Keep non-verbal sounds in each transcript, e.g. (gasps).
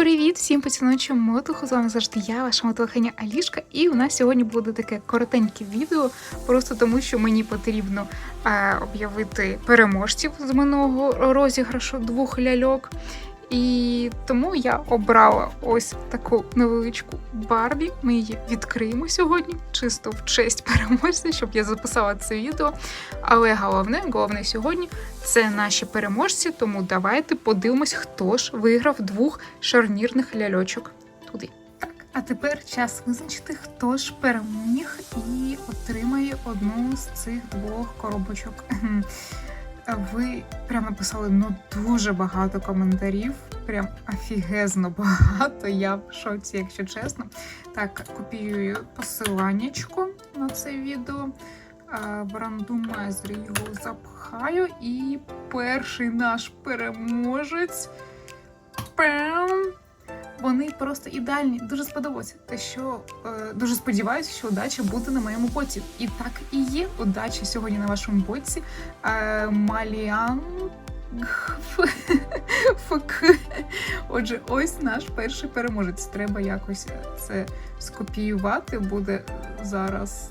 Привіт всім поціновувачам мотуху. З вами завжди я, ваша мотохиня Алішка, і у нас сьогодні буде таке коротеньке відео, просто тому що мені потрібно е, об'явити переможців з минулого розіграшу двох ляльок. І тому я обрала ось таку невеличку Барбі. Ми її відкриємо сьогодні, чисто в честь переможця, щоб я записала це відео. Але головне, головне сьогодні це наші переможці. Тому давайте подивимось, хто ж виграв двох шарнірних ляльочок туди. Так, а тепер час визначити, хто ж переміг і отримає одну з цих двох коробочок. Ви прям написали ну дуже багато коментарів. Прям офігезно багато. Я в шоці, якщо чесно. Так, копіюю посиланнячко на це відео. Рандомайзер його запхаю. І перший наш переможець. Пем! Вони просто ідеальні. Дуже сподобалося. Те, що е, дуже сподіваюся, що удача буде на моєму боці. І так і є. Удача сьогодні на вашому боці. Е, Маліан. ФК. Отже, ось наш перший переможець. Треба якось це скопіювати. Буде зараз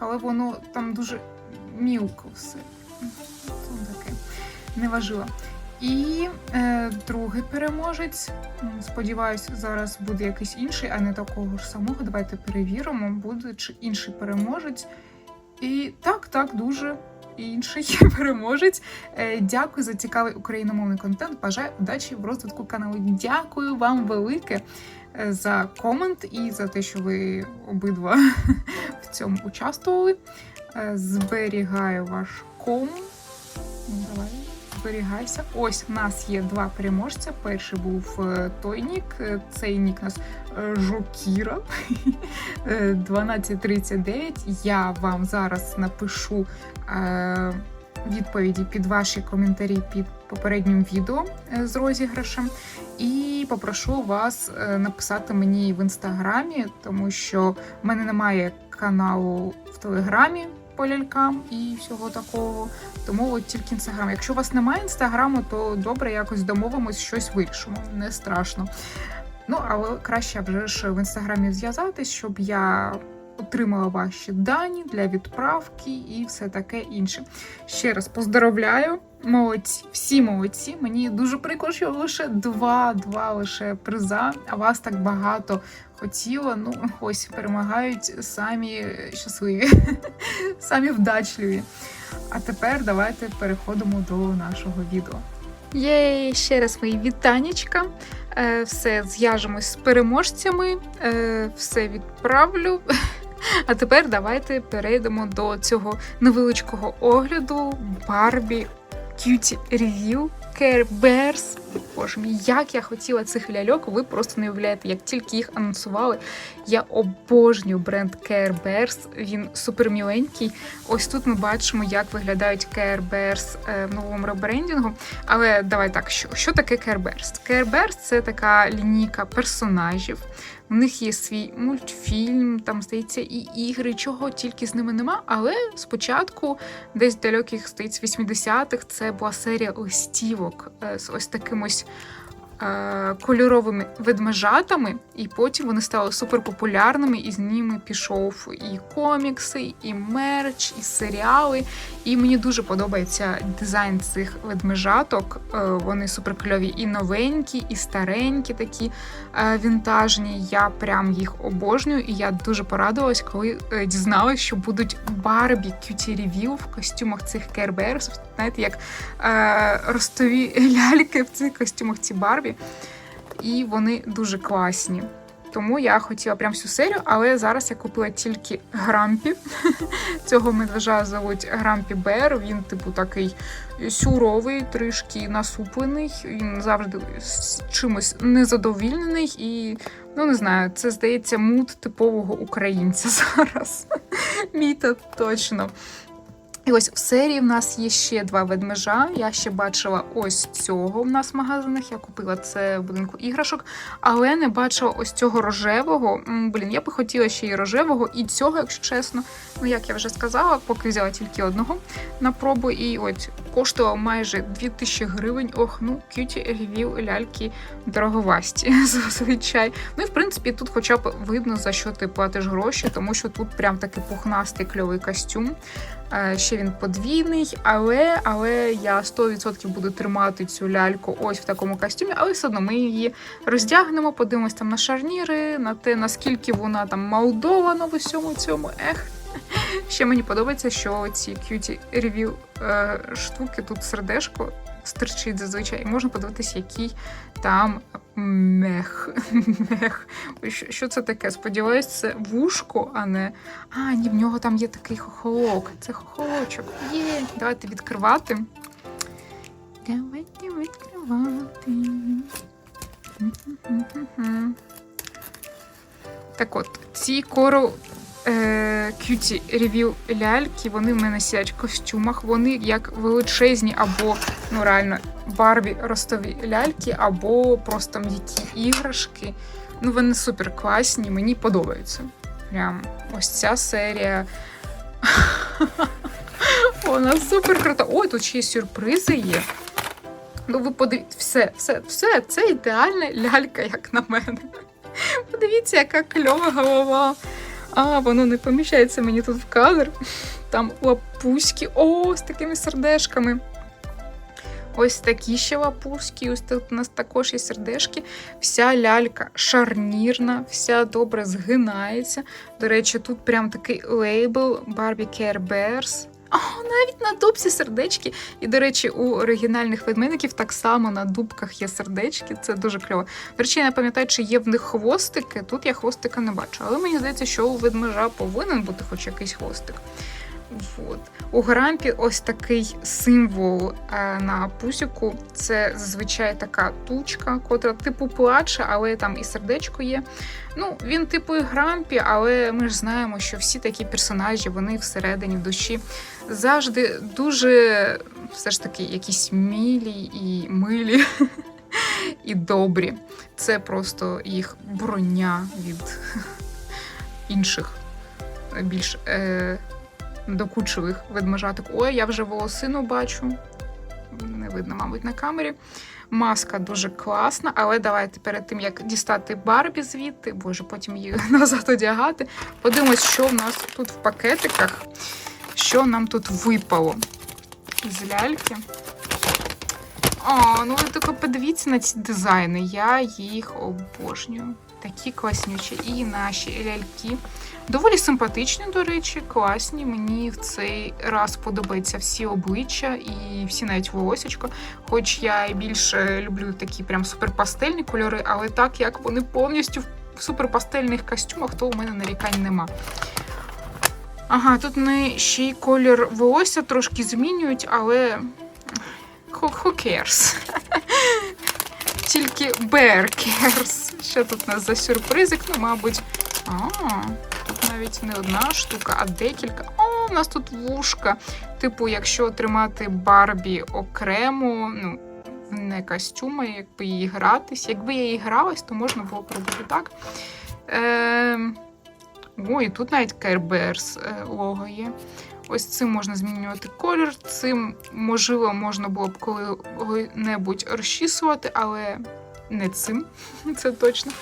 але воно там дуже мілко все. Це таке неважливо. І е, другий переможець. Сподіваюсь, зараз буде якийсь інший, а не такого ж самого. Давайте перевіримо, буде чи інший переможець. І так, так, дуже інший (laughs) переможець. Е, дякую за цікавий україномовний контент. Бажаю удачі в розвитку каналу. Дякую вам велике е, за комент і за те, що ви обидва (laughs) в цьому участвували. Е, Зберігаю ваш ком. Ну, Давай, зберігайся. Ось в нас є два переможця. Перший був е, той нік, е, цей нік нас е, Жокіра (laughs) Е, 1239. Я вам зараз напишу відповіді під ваші коментарі під попереднім відео з розіграшем. І попрошу вас написати мені в інстаграмі, тому що в мене немає каналу в телеграмі по лялькам і всього такого. Тому от тільки інстаграм. Якщо у вас немає інстаграму, то добре якось домовимось, щось вирішимо. Не страшно. Ну, але краще вже ж в інстаграмі зв'язатись, щоб я отримала ваші дані для відправки і все таке інше. Ще раз поздоровляю. Молодці, всі молодці. Мені дуже прикро, що лише два, два лише приза, а вас так багато хотіло. Ну, ось перемагають самі щасливі, (laughs) самі вдачливі. А тепер давайте переходимо до нашого відео. Є ще раз мої вітанечка. Е, Все зв'яжемось з переможцями, е, все відправлю. (laughs) А тепер давайте перейдемо до цього невеличкого огляду Barbie Cutie Review Care Bears. Боже мій, як я хотіла цих ляльок, ви просто не уявляєте, як тільки їх анонсували. Я обожнюю бренд Care Bears, він супер міленький. Ось тут ми бачимо, як виглядають Care Bears е, в новому ребрендінгу. Але давай так, що, що таке Care Bears? Care Bears – це така лінійка персонажів. У них є свій мультфільм, там здається, і ігри, чого тільки з ними нема. Але спочатку, десь далеких здається, 80-х, це була серія листівок е, з ось таким ось кольоровими ведмежатами, і потім вони стали суперпопулярними, і з ними пішов і комікси, і мерч, і серіали. І мені дуже подобається дизайн цих ведмежаток. Е, Вони суперкльові і новенькі, і старенькі такі е, вінтажні. Я прям їх обожнюю, і я дуже порадувалась, коли е, дізналась, що будуть Барбі Cutie Review в костюмах цих Bears. Знаєте, як ростові (laughs) ляльки в цих костюмах ці Барбі. І вони дуже класні. Тому я хотіла прям всю серію, але зараз я купила тільки грампі. (laughs) Цього медвежа зовуть Грампі Бер. Він, типу, такий сюровий, трішки насуплений. Він завжди з чимось незадовільнений і. Ну, не знаю, це здається мут типового українця (laughs) зараз. Мій то точно. І ось в серії в нас є ще два ведмежа. Я ще бачила ось цього в нас в магазинах. Я купила це в будинку іграшок, але не бачила ось цього рожевого. Блін, я би хотіла ще й рожевого, і цього, якщо чесно. Ну, як я вже сказала, поки взяла тільки одного на пробу, і от коштував майже 2000 гривень. Ох, ну кюті ревів ляльки дороговасті (laughs) зазвичай. Ну і в принципі тут хоча б видно за що ти платиш гроші, тому що тут прям такий пухнастий кльовий костюм. Е, Ще він подвійний, але, але я 100% буду тримати цю ляльку ось в такому костюмі, але все одно ми її роздягнемо, подивимось там на шарніри, на те, наскільки вона там молдована в усьому цьому. Ех. Ще мені подобається, що ці к'юті ревіл е, штуки тут сердешко стирчить зазвичай, і можна подивитися, який там мех. (laughs) мех. Що, це таке? Сподіваюсь, це вушко, а не. А, ні, в нього там є такий хохолок. Це хохолочок. Є. Давайте відкривати. Давайте відкривати. Так от, ці кору кюті ревіл ляльки, вони в мене сидять в костюмах, вони як величезні або ну реально барбі ростові ляльки, або просто м'які іграшки. Ну, вони супер класні, мені подобаються. Прям ось ця серія. (laughs) Вона супер крута. Ой, тут ще й сюрпризи є. Ну, ви подивіться, все, все, все, це ідеальна лялька, як на мене. (laughs) Подивіться, яка кльова голова. А, воно не поміщається мені тут в кадр. Там лапуськи, о, з такими сердешками. Ось такі ще лапуськи, ось тут у нас також є сердешки. Вся лялька шарнірна, вся добре згинається. До речі, тут прям такий лейбл Barbie Care Bears. О, навіть на дубці сердечки. І, до речі, у оригінальних ведмедиків так само на дубках є сердечки. Це дуже кльово. До речі, я не пам'ятаю, чи є в них хвостики. Тут я хвостика не бачу. Але мені здається, що у ведмежа повинен бути хоч якийсь хвостик. От. У грампі ось такий символ е, на пусіку. Це зазвичай така тучка, котра типу плаче, але там і сердечко є. Ну, він типу і грампі, але ми ж знаємо, що всі такі персонажі, вони всередині душі завжди дуже все ж таки якісь мілі і милі (laughs) і добрі. Це просто їх броня від (laughs) інших більш. Е- докучливих ведмежаток. Ой, я вже волосину бачу. Не видно, мабуть, на камері. Маска дуже класна, але давайте перед тим, як дістати Барбі звідти, боже, потім її (laughs) назад одягати. Подивимось, що в нас тут в пакетиках, що нам тут випало з ляльки. О, ну ви тільки подивіться на ці дизайни. Я їх обожнюю. Такі класнючі. І наші ляльки. Доволі симпатичні, до речі, класні. Мені в цей раз подобаються всі обличчя і всі навіть волосячко. Хоч я і більше люблю такі прям суперпастельні кольори, але так як вони повністю в суперпастельних костюмах, то у мене нарікань нема. Ага, тут вони ще й колір волосся трошки змінюють, але who cares? (laughs) Тільки bear cares. Що тут у нас за сюрпризик? Ну, мабуть. А, тут навіть не одна штука, а декілька. О, у нас тут вушка. Типу, якщо тримати Барбі окремо, ну, не костюми, якби її гратись. Якби я її гралась, то можна було б робити так. Е, Ой, тут навіть Bears е, лого є. Ось цим можна змінювати колір, цим, можливо, можна було б коли-небудь розчісувати, але не цим, (laughs) це точно.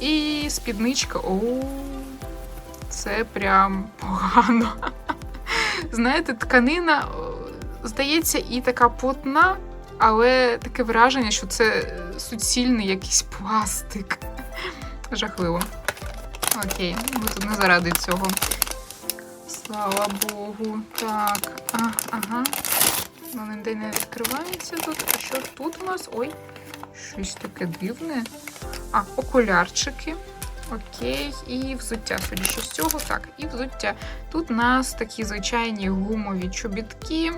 І спідничка, о, це прям погано. (laughs) Знаєте, тканина, здається, і така плотна, але таке враження, що це суцільний якийсь пластик. (laughs) Жахливо. Окей, ми тут не заради цього. Слава Богу. Так, а, ага. Ну, ніде не відкривається тут. А що тут у нас? Ой, щось таке дивне. А, окулярчики. Окей, і взуття, судячи з цього. Так, і взуття. Тут у нас такі звичайні гумові чобітки.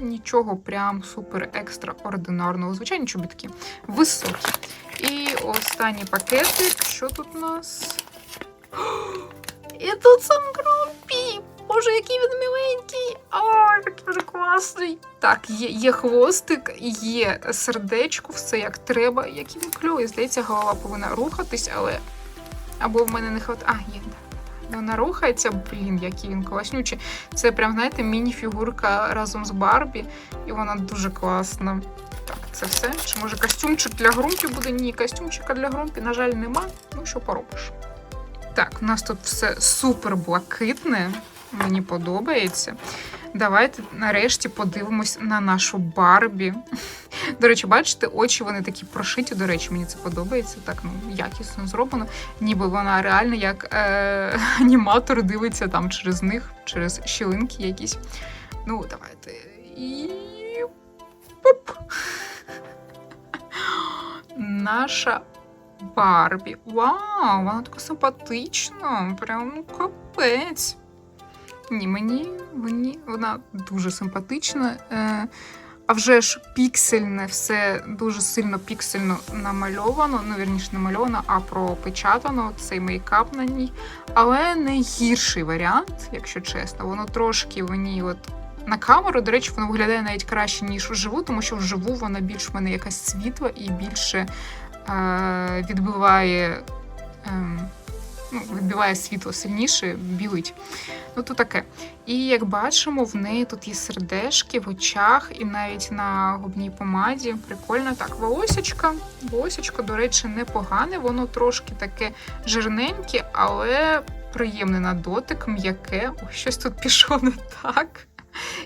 Нічого прям супер екстраординарного. Звичайні чобітки. Високі. І останній пакетик. Що тут у нас? (gasps) І тут сам Громпі! Боже, який він миленький! Ой, класний. Так, є, є хвостик, є сердечко, все як треба. Який він кльовий. Здається, голова повинна рухатись, але. Або в мене не хватає. А, є. Вона рухається, блін, який він класнючий. Це прям, знаєте, міні-фігурка разом з Барбі, і вона дуже класна. Так, це все. Чи може костюмчик для Грумпі буде? Ні, костюмчика для Грумпі, на жаль, нема. Ну, що поробиш. Так, у нас тут все супер блакитне. Мені подобається. Давайте нарешті подивимось на нашу Барбі. До речі, бачите, очі вони такі прошиті. До речі, мені це подобається. Так ну якісно зроблено. Ніби вона реально як е- (laughs) аніматор дивиться там через них, через щілинки якісь. Ну, давайте. І. Пуп! Наша Барбі. Вау, вона така симпатична. Прям ну капець. Ні, мені, мені вона дуже симпатична. Е, а вже ж піксельне, все дуже сильно піксельно намальовано. Ну, вірніше, не мальовано, а пропечатано цей мейкап на ній. Але не гірший варіант, якщо чесно. Воно трошки ній от. На камеру, до речі, воно виглядає навіть краще, ніж вживу, тому що вживу вона більш в мене якась світла і більше відбиває, е, ну, відбиває світло сильніше, білить. Ну, то таке. І як бачимо, в неї тут є сердешки в очах і навіть на губній помаді. Прикольно так. Волосечка. Волосечко, до речі, непогане, воно трошки таке жирненьке, але приємне на дотик, м'яке. Ой, щось тут пішло не так.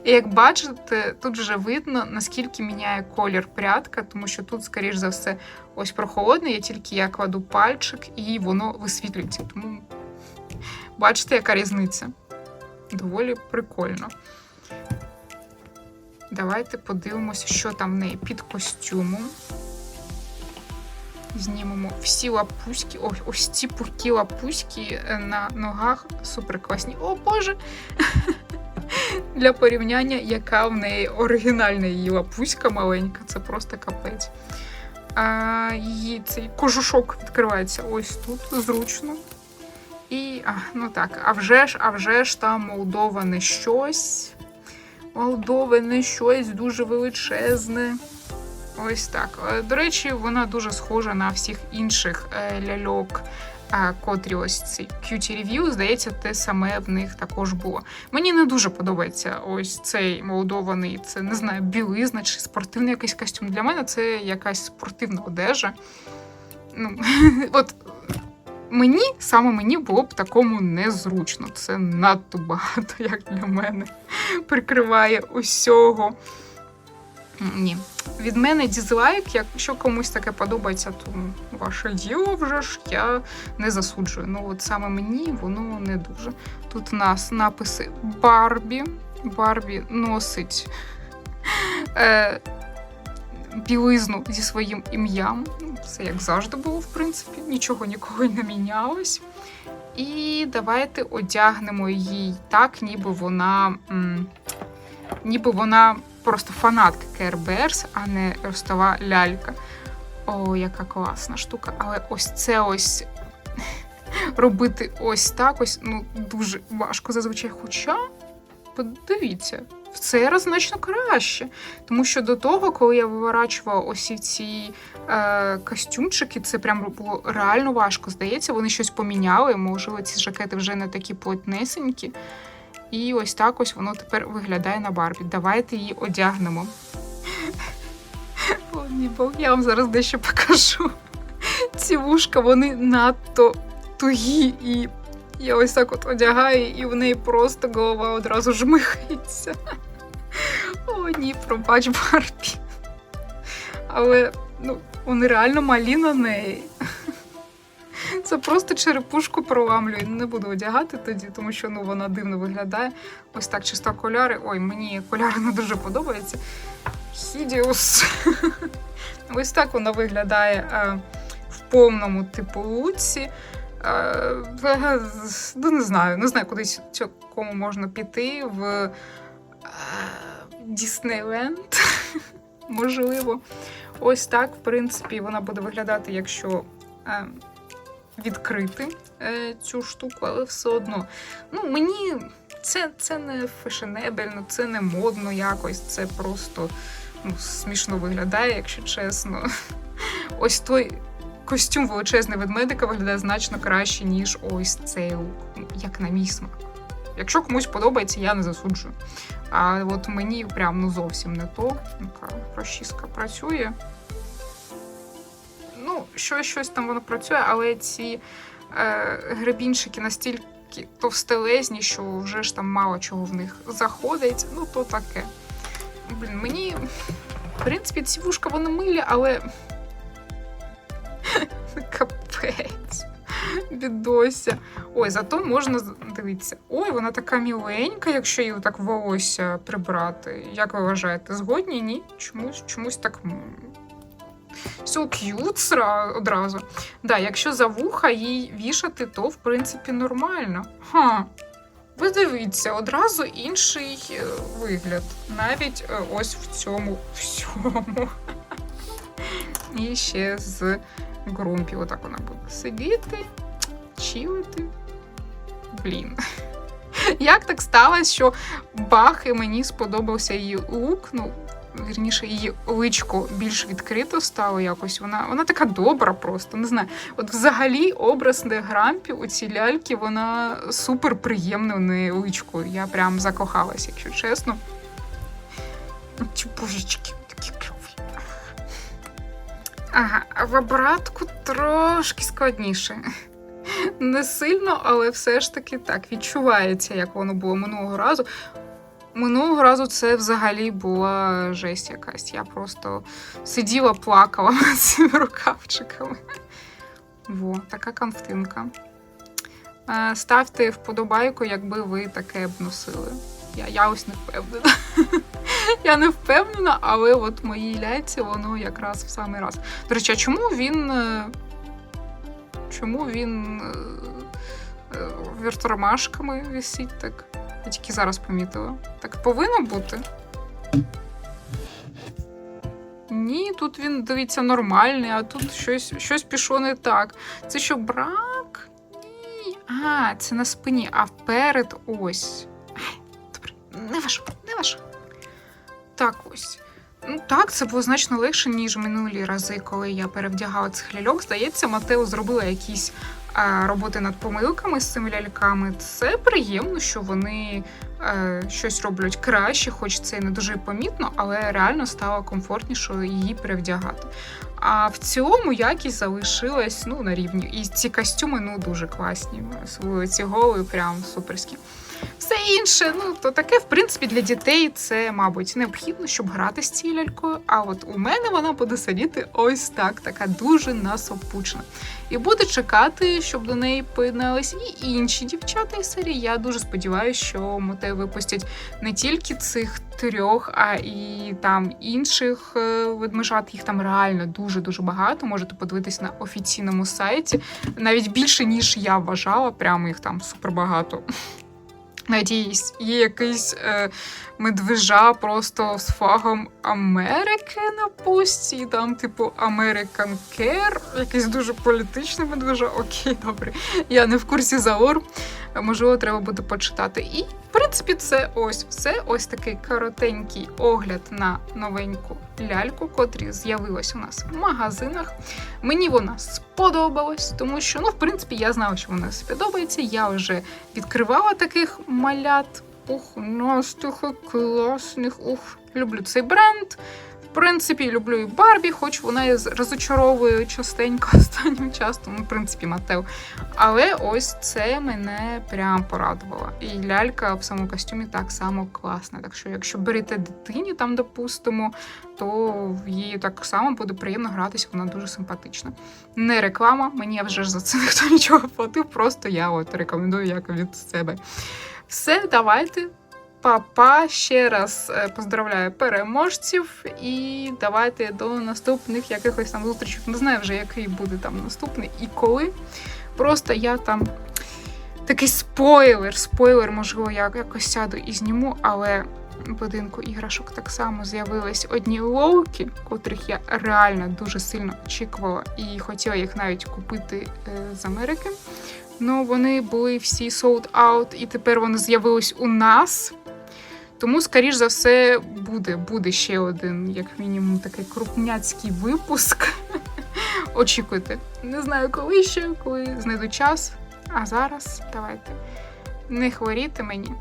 І як бачите, тут вже видно, наскільки міняє колір прядка, тому що тут, скоріш за все, ось прохолодне, я тільки я кладу пальчик і воно висвітлюється. Тому бачите, яка різниця? Доволі прикольно. Давайте подивимося, що там в неї під костюмом. Знімемо всі лапуськи. Ось, ось ці пухкі лапуськи е, на ногах супер класні. О Боже! Для порівняння, яка в неї оригінальна її лапуська маленька, це просто капець. А, Її цей кожушок відкривається ось тут зручно. І, а, ну так, а вже ж, а вже ж там молдоване щось. Молдоване щось дуже величезне. Ось так. До речі, вона дуже схожа на всіх інших е, ляльок, котрі ось ці Cutie Review, здається, те саме в них також було. Mені не дуже подобається ось цей молдований, це не знаю, білизна чи спортивний якийсь костюм. Для мене це якась спортивна одежа. Ну, (laughs) от мені саме мені було б такому незручно. Це надто багато, як для мене. Прикриває усього. Ні. Від мене дізлайк, якщо комусь таке подобається, то ваше діло вже ж я не засуджую. Ну, от саме мені воно не дуже. Тут у нас написи Барбі. Барбі носить е, білизну зі своїм ім'ям. Все як завжди було, в принципі, нічого ніколи не мінялось. І давайте одягнемо її так, ніби вона. м, ніби вона просто фанатка Bears, а не ростова лялька. О, яка класна штука. Але ось це ось (laughs) робити ось так, ось ну дуже важко зазвичай. Хоча, подивіться, в цей раз значно краще. Тому що до того, коли я виворачувала ось ці е, костюмчики, це прям було реально важко. Здається, вони щось поміняли. Можливо, ці жакети вже не такі плотнесенькі. І ось так ось воно тепер виглядає на Барбі. Давайте її одягнемо. О, ні, бо я вам зараз дещо покажу. Ці вушка, вони надто тугі, і я ось так от одягаю, і в неї просто голова одразу жмихається. О, ні, пробач Барбі. Але ну, вони реально малі на неї. Це просто черепушку проламлює. Не буду одягати тоді, тому що ну вона дивно виглядає. Ось так чисто окуляри. Ой, мені окуляри не дуже подобаються. Хідіус. (laughs) Ось так вона виглядає е, в повному типу луці. Е, ну, не знаю, не знаю, кудись кому можна піти в е, Діснейленд. (laughs) Можливо. Ось так, в принципі, вона буде виглядати, якщо. Відкрити е, цю штуку, але все одно. Ну, мені це, це не фешенебельно, це не модно якось, це просто ну, смішно виглядає, якщо чесно. Ось той костюм величезний ведмедика виглядає значно краще, ніж ось цей лук, ну, як на мій смак. Якщо комусь подобається, я не засуджую. А от мені прям ну зовсім не то. Така розчіска працює. Ну, щось, там воно працює, але ці е, гребінчики настільки товстелезні, що вже ж там мало чого в них заходить. Ну, то таке. Блін, мені, в принципі, ці вушка вони милі, але. (laughs) Капець. Бідося. Ой, зато можна дивитися. Ой, вона така міленька, якщо її так волосся прибрати. Як ви вважаєте, згодні? Ні? Чомусь, чомусь так. So cute одразу. Да, якщо за вуха їй вішати, то в принципі нормально. Ха. Ви дивіться, одразу інший е, вигляд. Навіть е, ось в цьому всьому. І ще з ґрумпі. Отак вона буде сидіти, чилити. Блін. Як так сталося, що бах, і мені сподобався її лук. Ну, вірніше, її личко більш відкрито стало якось. Вона, вона така добра просто. Не знаю. От взагалі образ Негрампі у цій ляльки, вона супер приємна в неї личко. Я прям закохалась, якщо чесно. Ці божечки, такі кльові. Ага, в обратку трошки складніше. Не сильно, але все ж таки так відчувається, як воно було минулого разу. Минулого разу це взагалі була жесть якась. Я просто сиділа, плакала (laughs) цими рукавчиками. Во, така конфтинка. Е, Ставте вподобайку, якби ви таке б носили. Я, я ось не впевнена. (laughs) Я не впевнена, але от моїй ляйці воно якраз в самий раз. До речі, а чому він. е, Чому він е, віртормашками висить так? Я тільки зараз помітила. Так повинно бути. Ні, тут він, дивіться, нормальний, а тут щось, щось пішло не так. Це що, брак? Ні. А, це на спині, а вперед ось. Добре, не важко, не важко. Так ось. Ну так, це було значно легше, ніж минулі рази, коли я перевдягала цих ляльок. Здається, Матео зробила якісь роботи над помилками з цими ляльками. Це приємно, що вони е, щось роблять краще, хоч це і не дуже помітно, але реально стало комфортніше її перевдягати. А в цілому якість залишилась ну, на рівні. І ці костюми ну, дуже класні. Особливо ці голи прям суперські. Все інше, ну то таке, в принципі, для дітей це, мабуть, необхідно, щоб грати з цією лялькою. А от у мене вона буде сидіти ось так, така дуже насопучна. І буде чекати, щоб до неї поєднались і інші дівчата із серії. Я дуже сподіваюся, що моте випустять не тільки цих трьох, а і там інших е, ведмежат. Їх там реально дуже дуже багато. Можете подивитись на офіційному сайті. Навіть більше ніж я вважала. Прямо їх там супер Навіть є, якийсь е, медвежа просто з фагом Америки на пусті, і там, типу, American Care, якийсь дуже політичний медвежа. Окей, добре. Я не в курсі заор. Можливо, треба буде почитати. І, принципі, це ось все. Ось такий коротенький огляд на новеньку ляльку, котрі з'явилась у нас в магазинах. Мені вона сподобалась, тому що, ну, в принципі, я знала, що вона сподобається. Я вже відкривала таких малят. Ух, настих класних. Ух, люблю цей бренд. Принципі, люблю і Барбі, хоч вона і розочаровує частенько (laughs) останнім часом, ну, в принципі, Матео. Але ось це мене прям порадувало. І лялька в самому костюмі так само класна. Так що, якщо берете дитині, там, допустимо, то її так само буде приємно гратися, вона дуже симпатична. Не реклама, мені вже за це (laughs) ніхто нічого платив, просто я от рекомендую як від себе. Все, давайте. Папа ще раз е, поздравляю переможців і давайте до наступних якихось там зустрічей. Не знаю вже, який буде там наступний і коли. Просто я там такий спойлер, спойлер, можливо, я якось сяду і зніму, але в будинку іграшок так само з'явились одні лоуки, котрих я реально дуже сильно очікувала і хотіла їх навіть купити е, з Америки. Ну, вони були всі sold out, і тепер вони з'явились у нас. Тому, скоріш за все, буде, буде ще один, як мінімум, такий крупняцький випуск. (laughs) Очікуйте. Не знаю, коли ще, коли знайду час. А зараз давайте не хворіти мені.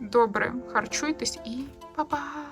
Добре, харчуйтесь і па-па!